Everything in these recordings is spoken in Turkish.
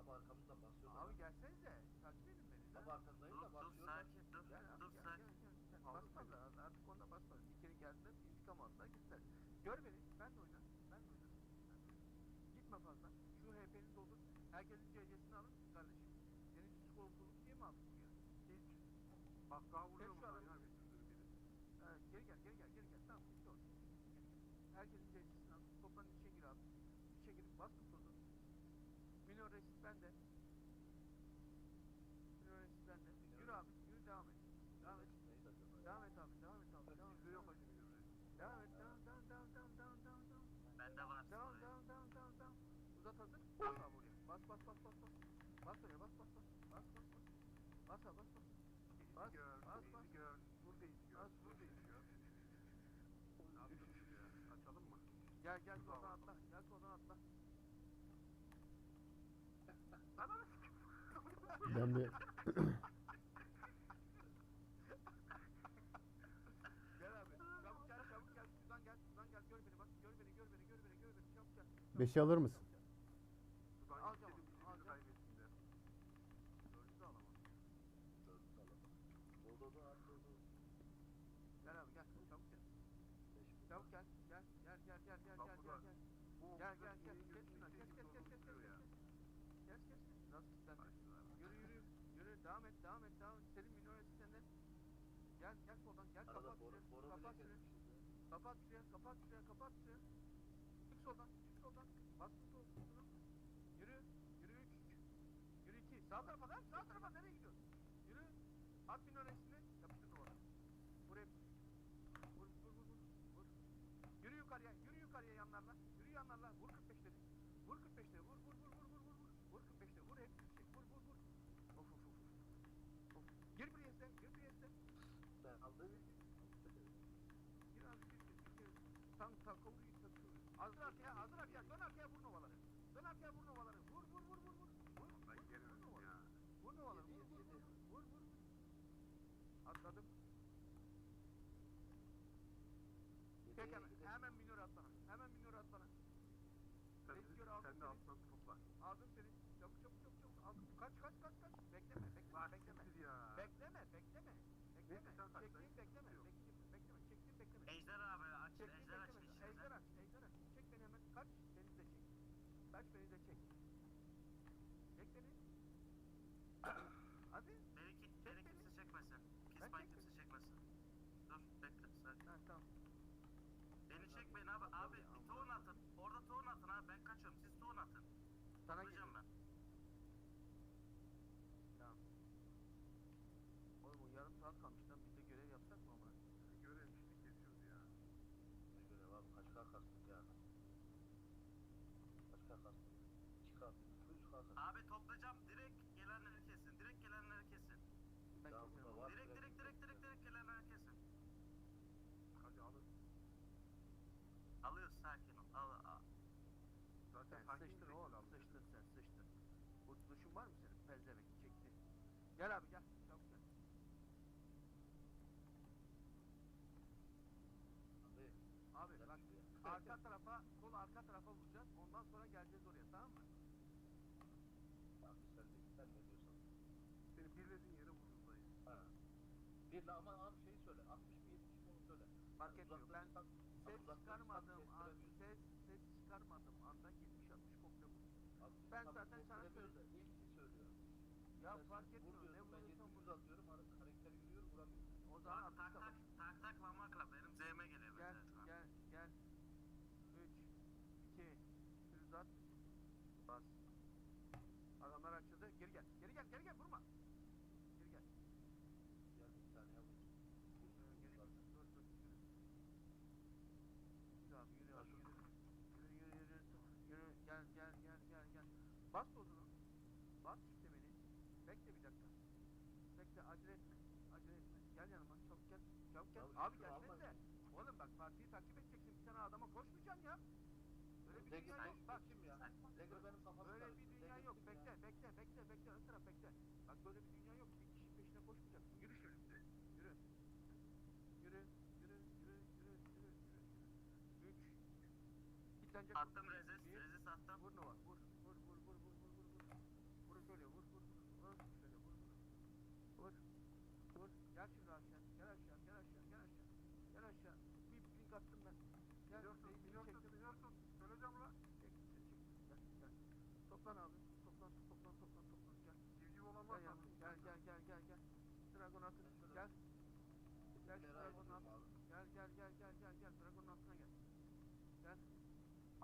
Abi arkamızdan basıyorlar. Abi gelsenize. Takip edin beni. Abi arkandayım Dur da dur basıyorlar. sakin dur Gel abi dur gel, sakin. gel, gel, gel. Basmadılar artık onda basmadı. Bir kere geldiler intikam aldılar gittiler. Gör beni ben de oyna. Ben de oyna. Gitme fazla. Şu HP'ni doldur. Herkesin CC'sini alın kardeşim. Senin psikologluğunu diye mi aldın ya? Hiç. Bak daha vuruyor mu biri. Ha, geri gel geri gel geri gel. Tamam bitti o. Geri gel. Herkesin CC'sini al. Toplanın içe gir abi. İçe girip bas tuturdu. Minor resist bende. Minor resist bende. Yürü abi. Yürü devam et. Devam et. Devam et abi. Devam et abi. Devam et. Bizde yok acı bir ürün. Devam et. Devam devam devam devam devam devam devam. Bende var. Devam devam devam devam devam. Uzat hazır. Bas abi oraya. Bas bas bas bas bas. Bas oraya bas bas bas. Bas bas bas. Bas abi bas bas. Bas, bas, bas. gör. Burada izi gör. Bas, Burada izi gör. Açalım mı? Gel gel. Gel soldan atla. Ananı Ben bir Gel abi. Çabuk gel çabuk gel. Şuradan gel. Şuradan gel. Gör beni bak. Gör beni gör beni gör beni gör beni. Çabuk gel. Beşi alır mısın? gel. Buradan Alacağım gidelim, onu, bizi alacağım. kaybetsinler. Dördü de alamam. Dördü salam. Oldu oldu abi oldu. Gel abi gel. Çabuk gel. Beş bin. Çabuk gel. Gel gel gel gel gel Bak gel bu gel da- gel. Bu Gel okul gel gel. iğneyi Kes şuna. Kes götürünce kes kes kes kes tutuyor ya. kes. Kes kes kes. Nasıl istersen. Başlar. Yürü yürü. Yürü. Devam et devam et devam et. Senin minoresi sende. Gel gel soldan gel Arada kapat boru, şuraya. boru bile Kapat şuraya. kesmişiz ya. Kapat şuraya, kapat şuraya, kapat şuraya. Çık soldan, çık soldan. Bas tut soldan. Yürü, yürü üç. Yürü iki. Sağ tarafa lan, sağ tarafa nereye gidiyorsun? Yürü. At bin önesini, yapıştır duvara. Hep. Vur, vur, vur, vur. Vur. Yürü yukarıya, yürü yukarıya yanlarla. Yürü yanlarla. Vur 45'leri. Vur 45'leri. Vur, vur, vur, vur, vur, vur, vur. Vur 45'leri. Vur hep. Çek, vur, vur, vur. Of, of, of. Of. Gir buraya sen, gir buraya sen. Ben aldım. Gir abi gir gir gir. Kavuruyu takıyor. Hazır arkaya hazır arkaya dön arkaya vur novaları. Dön arkaya vur novaları. Vur vur vur vur vur. Vur Ben vur, vur geliyorum novaları. ya. Vur novaları. Vur vur vur. Vur vur. Atladım. Çek hemen. Hemen minör at bana. Hemen minör at bana. Sen, Bekliyor, aldım sen de alttan topla. Aldım seni. Çabuk çabuk çabuk çabuk. Aldım. Kaç kaç kaç kaç. Bekleme bekleme Bak bekleme. ya. Bekleme bekleme. Bekleme. Neyse, sen ben- bekleme. Bekleme. Bekleme. Çektiğim bekleme. Ejder abi aç. Çek beni Ejder aç bekleme. işini. Ejder aç, ejder aç. Çek beni hemen. Kaç, beni de çek. Kaç, beni de çek. Çek beni. Hadi. Beni, ki, Çek beni beni. kimse çekmesin. Ben Kispan çektim. kimse çekmesin. Dur bekle sakin. Ha tamam. Beni çekmeyin abi. Abi bir tohum atın. Orada tohum atın abi. Ben kaçıyorum. Siz tohum atın. Sana geliyorum. ben. Tamam. Oğlum o yarım saat kalmış lan. Biz de görev yapsak mı ama? Görev işte kesiyoruz ya. Ne görev abi kaç kar kastık ya. Kaç kar kastık. Çıkar. Üç kar kastık. Abi toplayacağım. Direkt gelenleri kesin. Direkt gelenleri kesin. Ben Ya keserim burada onu. var. Direkt direkt direkt direkt direkt gelenleri kesin. Hadi alın. Alıyoruz sakin ol. Al, al. Zaten Sen sakin sıçtın bir oğlum. şekilde alın. Sıçtın sen sıçtın. Kurtuluşun var mı senin? Pezevenk çekti. Gel abi gel. Çabuk gel. Abi. Abi bak arka tarafa, sol arka tarafa vuracağız. Ondan sonra geleceğiz oraya tamam mı? Abi sen de sen ne diyorsan. Seni birlediğin yere vururuz dayı. Ha. Bir de ama abi şeyi söyle. 60 mı 70 mi onu söyle. Fark Yani etmiyor. Ben ses tak an, ses, ses çıkarmadığım anda 70-60 komple vur. Abi Ben zaten sana kestiremiyoruz da ilk şey söylüyorum. Ya fark etmiyor. Ne vuruyorsan 700 vur. atıyorum. Karakter yürüyor vuramıyor. O zaman Bak, tak atışta tak bak. tak tak mamakla benim zehme geliyor Gel, mesela şu an. gel, gel. 3, 2, uzat. Bas. Adamlar açıldı. Geri gel. Geri gel, geri gel. Vurma. Geri gel. Gel bir tane yavrum. Geri gel. Dur, dur. Yürü. Yürü abi, yürü abi, yürü. Yürü, yürü, yürü. Yürü, gel, gel, gel, gel, gel. Bas tozunu. Bas kitlemeni. Bekle bir dakika. Bekle, acele etme. Acele etme. Gel yanıma, çabuk gel. Çabuk gel. Abi, gelsene de. Oğlum bak partiyi takip edeceksin. Bir tane adama koşmayacaksın ya. Öyle bir dünya yok. Bak, kim ya? Lego benim kafamı Öyle bir dünya yok. Bekle, bekle, bekle, bekle. Ön taraf bekle. Bak böyle bir dünya yok. Bir kişinin peşine koşmayacaksın. Yürü şimdi. Yürü. Yürü, yürü, yürü, yürü, yürü, yürü. Üç. Kitlenecek. Attım rezis. Bir. Rezis attım. Vur Nova. Vur, vur, vur, vur, vur, vur, vur, vur. Gel şimdi aşağı. Gel aşağı. Gel aşağı. Gel aşağı. Gel aşağı. Bir ping attım ben. Gel. Biliyorsun, beni biliyorsun, çektim. biliyorsun. Söyleyeceğim lan. Çek, çek. Gel, gel. Toplan abi. Toplan, toplan, toplan, toplan. Gel. Civciv olan Gel varsa. yanıma. Gel, gel, gel, gel, gel. Dragon atın. Gel. Gel altına. abi. Gel, gel, gel, gel, gel, gel. Dragon'un altına gel. Gel.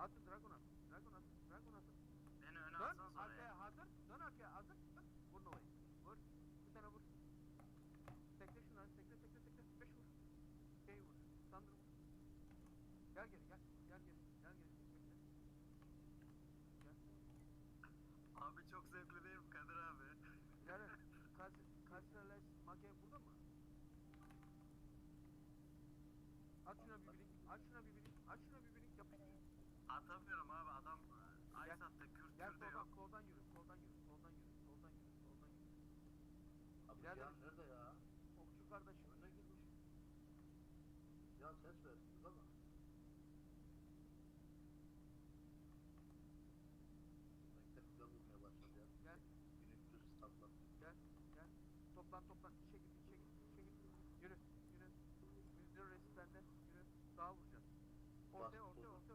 Atın Dragon at. Dragon at. Dragon at. Beni öne Dön atsanız oraya. arkaya hazır. Dön arkaya hazır. Dön. Vur Nova'yı. Vur. Bir tane vur. Tekle şunu hadi. Tekle tekle tekle. Beş vur. Şey Sandır vur. Gel geri gel. Gel geri. Gel geri. Bekle. Gel. Abi çok zevkli değil mi Kadir abi? Kaç, kaç lira mage burada mı? At şuna bir birik. Aç şuna bir birik. Aç şuna bir birik. Yapıştır. Atamıyorum abi adam ay Gel. sattı kür Gel soldan, yok. soldan yürü. Soldan yürü. Soldan yürü. Soldan yürü. Soldan yürü. Abi Birader. Nerede ya? Tam ses verdiniz ama. Renkler güzel bulmaya başladı ya. Gel. Gülüktür standlar. Gel. Gel. Toplan toplan. İçe git. içe git. içe git. Yürü. Yürü. Yürü resmen de. Yürü. Daha vuracağız. Ortaya ortaya ortaya.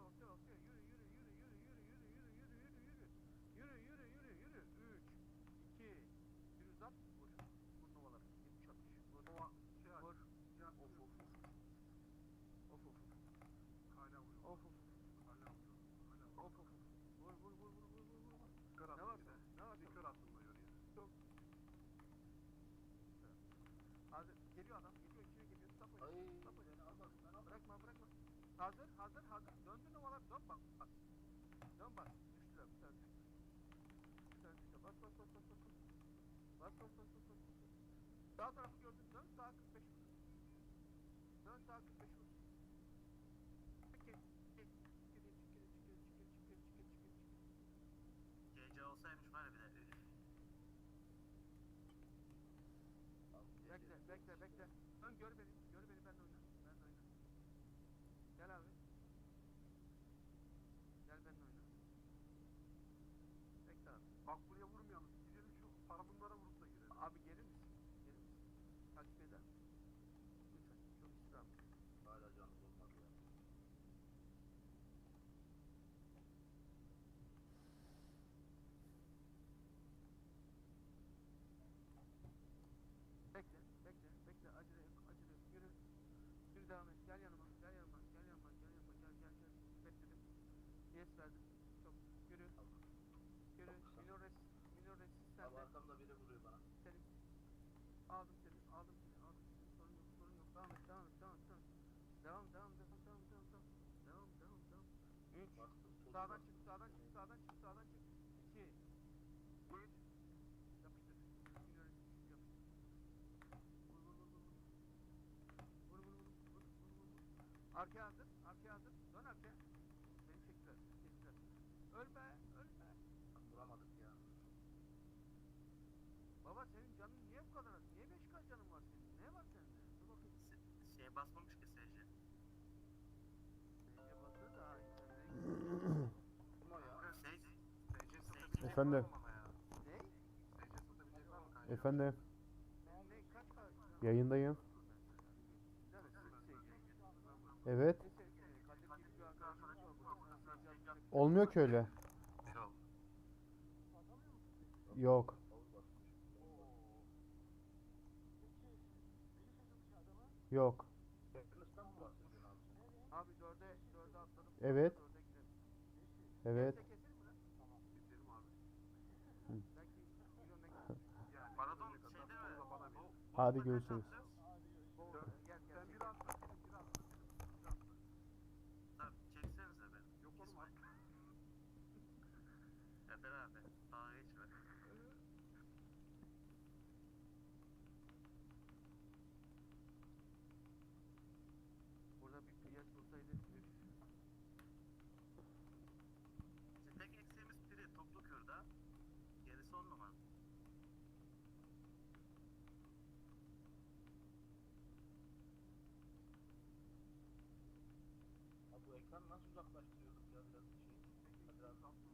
Geliyor adam. Geliyor içine geliyor. Stop oynuyor. Stop almasın ben almasın. Bırakma bırakma. Hazır hazır hazır. Döndü numaralar. Dön bak. Bak. Dön bak. Düştüler. Bir tane düştü. Bir tane düştü. Bas bas bas bas. Bas bas bas bas bas. bas. Sağ tarafı gördün. Dön sağa 45 vur. Dön sağa 45 vur. Devam et. Gel yanıma, gel yanıma, gel yanıma, gel yanıma, gel, gel, gel. Bekledim. Yes verdim. Çok. Yürü. Yürü. Minores, Minores Abi sende. arkamda biri vuruyor bana. Senin. Aldım seni, aldım seni, aldım seni. Sorun yok, sorun yok. Devam et, devam et, devam et, devam. Devam, devam, devam, devam, devam, devam. Devam, devam, devam. Üç. Bastım. tozu Sağdan bastım. çık, sağdan çık, sağdan çık, sağdan çık. İki. Üç. Yapıştır. Minöresi düştü, yapıştır. Vur, vur, vur, vur, vur. Vur, vur, vur, vur, vur, vur, vur. Arkaya hazır, arkaya hazır. Dön arkaya. Seni çektiler, kestiler. Ölme, ölme. Lan Vuramadık ya. Baba senin canın niye bu kadar az? Niye 5k canın var senin? Ne var sende? Dur bakayım. Se- Şeye basmamış ki SC. Neye basıyor da internet. Kim o ya? SC satabilecek Efendim? Ne? SC satabilecek var mı kanka? Efendim, Ne? Kaç yayındayım. Evet. Olmuyor ki öyle. Yok. Yok. Evet. Evet. Hadi görüşürüz.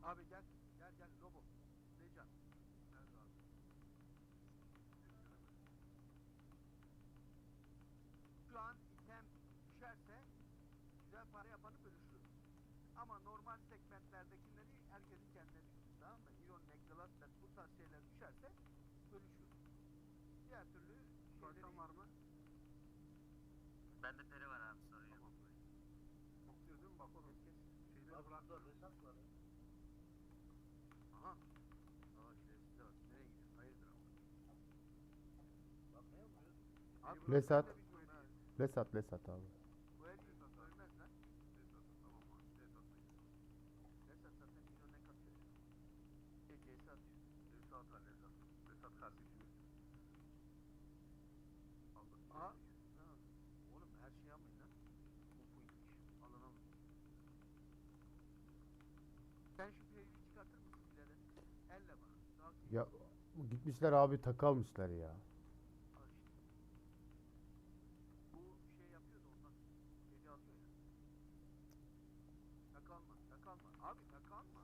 Abi gel. Gel gel Lobo. Necan. Nerede abi? Şu an item düşerse güzel para yapanı bölüşürüz. Ama normal segmentlerdekileri herkesin kendine düşsün. Tamam mı? Ion, Necrolastet bu tarz şeyler düşerse bölüşürüz. Diğer türlü şeyleri... Bakan var mı? Ben de Elle bak. Daha keyifli. Ya gitmişler abi takı almışlar ya. Al işte. Bu şey yapıyor da ondan. Gece alıyor ya. Tak alma. Tak alma. Abi tak alma.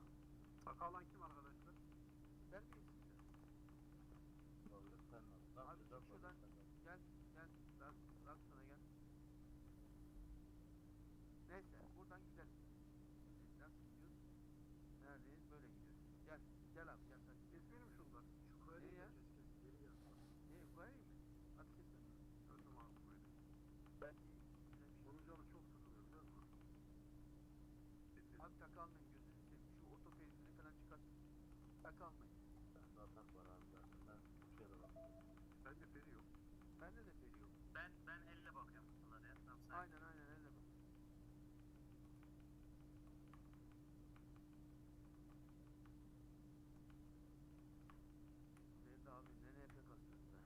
Sakalan kim arkadaşlar? Terbiyesiz sen. Doğru, sen Abi şuradan. sen al. Gel. Gel. Bırak. Bırak sana gel. Neyse. Buradan gidelim. Şimdi Nasıl gidiyoruz? Neredeyiz? Böyle gidiyoruz. Gel. Gel abi gel sen. Kesmeyelim şundan. Şu Ne kayayı ya? da kes kes. Geri gel. Ne? Koyayım mı? Hadi keselim. Gördüm abi böyle. Belki güzel bir şey. Onun canı çok sıkılıyor biliyor musun? Keselim. Abi tak almayın gözünü seveyim. Şu ortopedisini falan çıkart. Tak almayın. Bende atak var abi zaten. Ben bu şeyde bak. Bende peri yok. Bende de peri yok. Ben ben elle bakıyorum kutulara ya. Tamam sen. Aynen aynen elle bak. Nerede abi ne NP kasıyorsun be?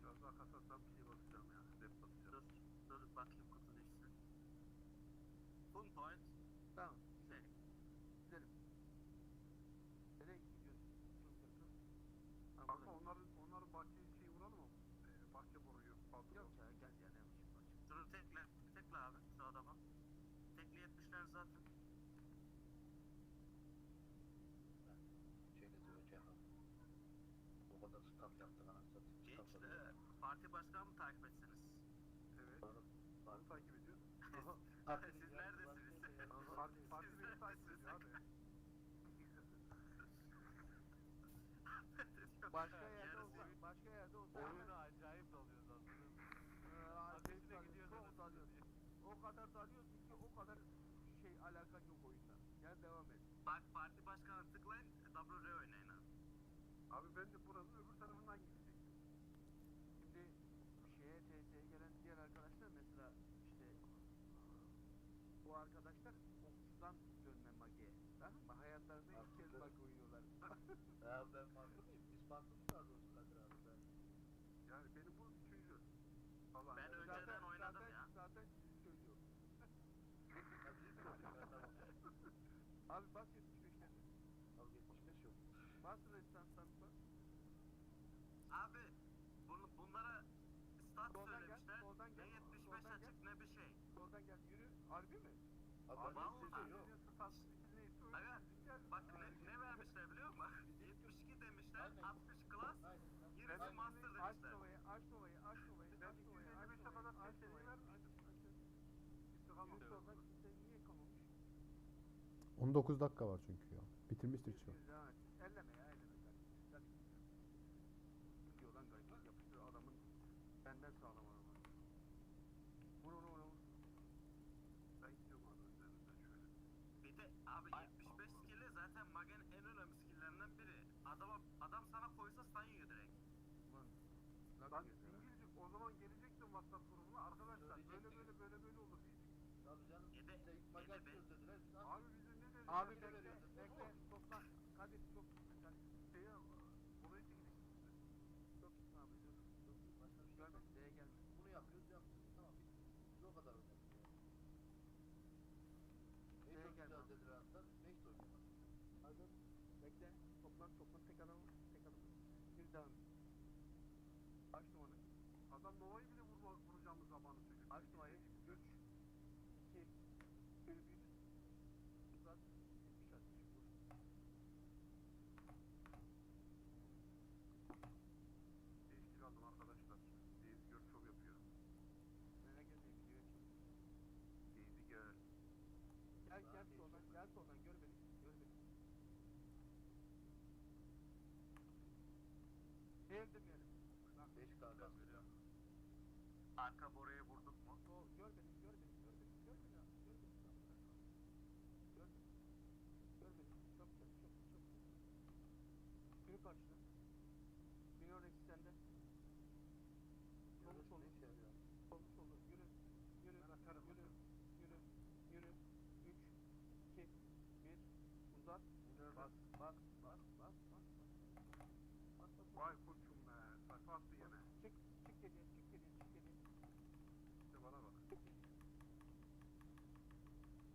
Biraz daha kasarsam bir şey basacağım ya. Step basacağım. Dur dur bakayım kutu düşsün. Full point. Tamam Şey. gidelim. Nereye gidiyorsun? Çok yakın. Ha, Kanka burada. onların, onların bahçeyi şey vuralım mı? Ee, bahçe boruyu. Fazla Yok ya gel ya ne yapayım bak. Tekle. Tekle abi şu adama. Tekle 70'ler zaten. Döveceğim abi. O kadar yok. parti başkanı mı takip etseniz? Evet. Parti- takip ediyor. Siz neredesiniz? Parti, parti beni takip ediyor abi. Başka yerde olsa, başka yerde olsa Gel devam et. Bak parti başkanı tıklayın WR oynayın abi. Abi ben de buranın öbür tarafından gidecektim. Şimdi şeye TS'ye gelen diğer arkadaşlar mesela işte bu arkadaşlar okçudan dönme mage. Tamam mı? Hayatlarında ilk kez mage oynuyorlar. Ya ben farklı mıyım? Biz farklı mı daha doğrusu Kadir abi ben? Yani benim bu üçüncü. Allah Ben yani. önceden oynadım zaten, ya. Zaten sizi söylüyor. Ya bizim de hocam ben tamam. Abi bas 75'ten. Abi 75 restanstan bas. Abi bunu, bunlara stat Soldan gel, söylemişler. Ne gel, 75 soldan gel. açık ne bir şey. Soldan gel yürü. Harbi mi? Ben hiçbir şey Aga gel. bak ne, ne vermişler biliyor musun? 72 demişler, Aynen. 60 class, Aynen. 20 Ben- master demişler. Aç Nova'yı, aç Nova'yı, Ben aç Nova'yı, 255'e Nova'yı, kadar aç TS'yi Nova'yı, vermiştim. niye kalmamış? 19 dakika var çünkü ya. Bitirmiştir çoğu. Yürü, devam et. Elleme ya, elleme kardeşim. Hadi. Gidiyor lan garip. Yapıştır adamın benden sağlam adamı. Vur vur vur vur. Ben gidiyorum abi üzerinden şöyle. Bir de abi 75 skill'i Magen'in en önemli skill'lerinden biri. Adama, adam sana koysa stun yiyor direkt. Ulan. Lan. İngilizce o zaman gelecektim WhatsApp grubuna arkadaşlar böyle Söyleyecektik. böyle böyle böyle olur diyecek. Tabii canım. Yedi- Bize ilk maç yedi atıyoruz dediler. Biz Abi bizim ne dedi? Abi Ne bekle, veriyorsun? bekle, toplan. Kadir çok Kadir. Şeye, buraya çekecek. Çok abi, dur. Yok, başka bir şey yok. D'ye gelme. Bunu yapıyoruz yaptık. Tamam. Biz o kadar oynadık ya. Neye Ne çok gelme güzel abi? dediler hatta. Biz 5 de oynadık. Hadi. Bekle. Toplan, toplan. Tek adam, tek adam. Bir devam. Aç numaranı. Adam Nova'yı bile vurma, vuracağımız zamanı söylüyor. Aç numarayı. 3, 2, 1, 1. Uzat. 70 60 vur. Değiştir aldım arkadaşlar. Daisy Girl şov yapıyor. Merak etme, videoya çek. Daisy Girl. Gel gel Arka boruyu vurduk mu? O gör beni, gör beni, gör beni, gör beni gör beni. Gör beni. Gör beni. Çok çok çok güzel. Yürü karşına. Minor eksi sende. Solmuş Yürü, olur. Solmuş olur. Yürü. Yürü. Yürü. Yürü. Yürü. 3 2 1 Uzat. Bas, bas, bas, bas. Bas, bas, bas. Vay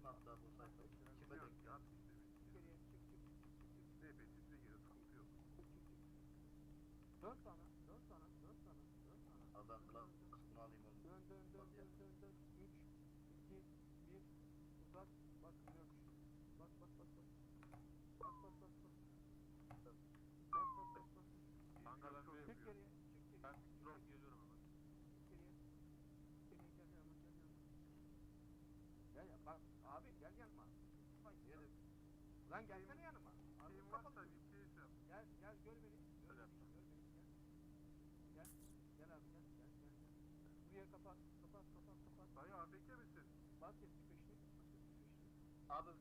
hatta bu sayfayı. Kime denk geldi? DP'sizde yine sıkıntı yok. Dört tane, dört tane, dört tane, dört tane. Abi ben klan kısmını alayım onu. Dön dön dön dön dön dön. Üç, iki, bir. Uzak, bak yok. Bak bak bak bak. Bak bak bak bak. Bak bak bak bak. Kanka ben böyle yapıyorum. Çık geriye, çık geriye. Ben drop geliyorum hemen. Çık geriye. Çık geriye, gel yanıma, gel yanıma. Gel ya, bak. Lan gelsene yanıma. Şeyim kapalı varsa bir şey yap. Gel gel gör beni. Gör Öyle beni. Gör beni. Gel. Gel. Gel abi gel. Gel gel gel. Buraya kapat. Kapat kapat kapat. Dayı AFK misin? Bas 75'li. Bas 75'li. Abi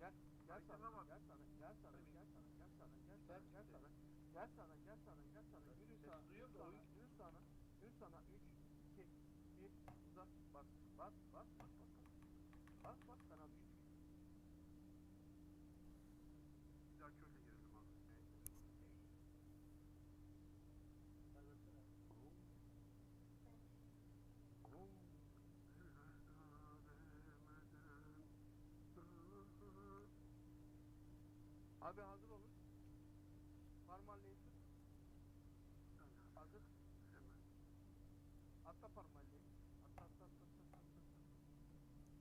Gel. Gel Ay, sana. bak. Gel sana. Gel sana. Gel sana. Gel sana. Gel sana. Gel sana. Gel sana. Gel sana. Gel sana. Yürü Ses duyuyor Yürü da sana. oyun- Yürü sana. Yürü sana. 3 2 1 uzat. Bas. Bas. Bas. Bas. Bas. Bas. Bas. Bas. Sana. Bir Abi hazır olun. Parmağınla itin. Hazır. Hemen. Atla parmağınla. Atla atla atla atla atla.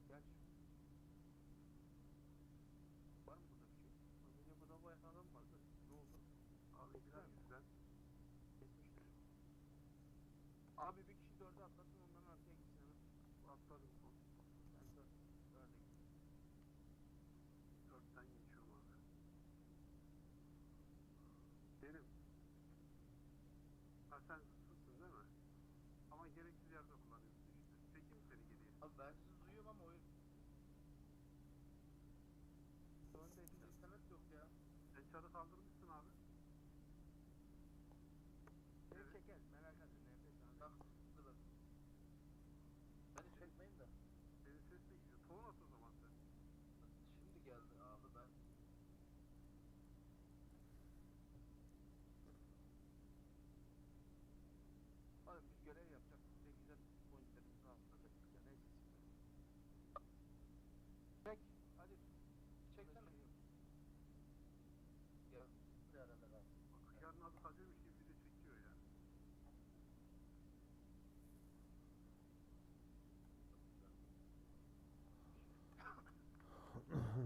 Gel şu. Abi bir kişi dörde atlasın onların arkaya gitsin hemen. Atladım son. Sen dört. Dörde git. Dörtten geçiyorum abi. Benim. Ha sen hızlısın değil mi? Ama gereksiz yerde kullanıyorsun işte. Çekeyim seni geriye. Abi ben sizi duyuyorum ama oyun Önde içinde internet yok ya. Sen çarı kaldırmışsın abi. Seni Evet. çeker merak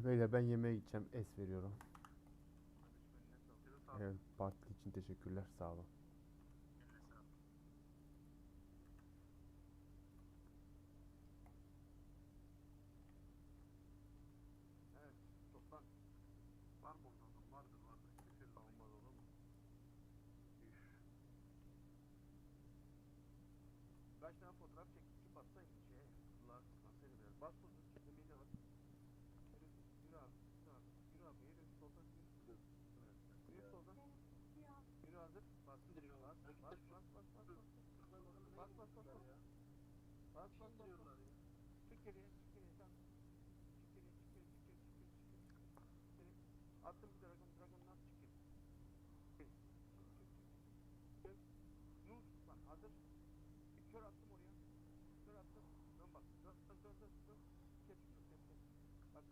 Beyler ben yemeğe gideceğim. Es veriyorum. Evet, partili için teşekkürler. Sağ olun. Kaç tane fotoğraf çekip bassaydı şey. Kullar bassaydı biraz. Bas bu hazır. Bas. Bas. Bas. Bas. Bas. Bas. Bas. Bas, bas, indiriyorlar Bas. ya? Çık geriye. Çık geriye. Tamam. Çık geriye. Çık geriye. Çık geriye. Çık geriye. Çık geriye. Geriye. Attım bir dragon. Dragon'un at. Çık geriye. Çık. Çık. Çık. Nur. Bak hazır. Bir kör attım oraya. Kör attım. Dön bak. Dön dön dön dön. dön. Kes şunu kes kes. Bak